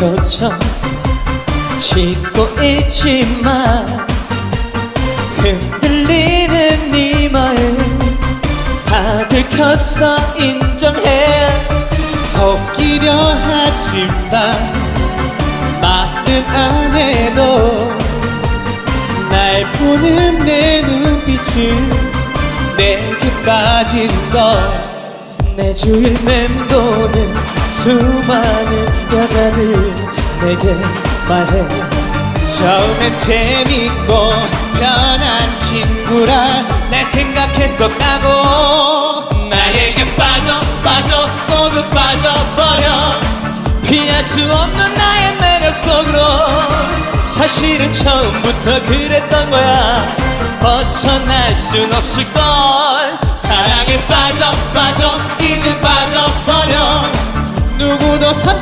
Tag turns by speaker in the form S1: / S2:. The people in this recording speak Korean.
S1: 표정 짓고 있지만 흔들리는 네 마음 다 들켰어 인정해.
S2: 섞이려 하지만 말은 안 해도 날 보는 내 눈빛은 내게 빠진
S1: 너내 주위를 맴도는 여자들 내게 말해.
S2: 처음엔 재밌고 편한 친구라 날 생각했었다고. 나에게 빠져 빠져 모두 빠져버려.
S1: 피할 수 없는 나의 매력 속으로. 사실은 처음부터 그랬던 거야. 벗어날 순 없을걸.
S2: 사랑에 빠져 빠져 이제 빠져버려. 누구도 사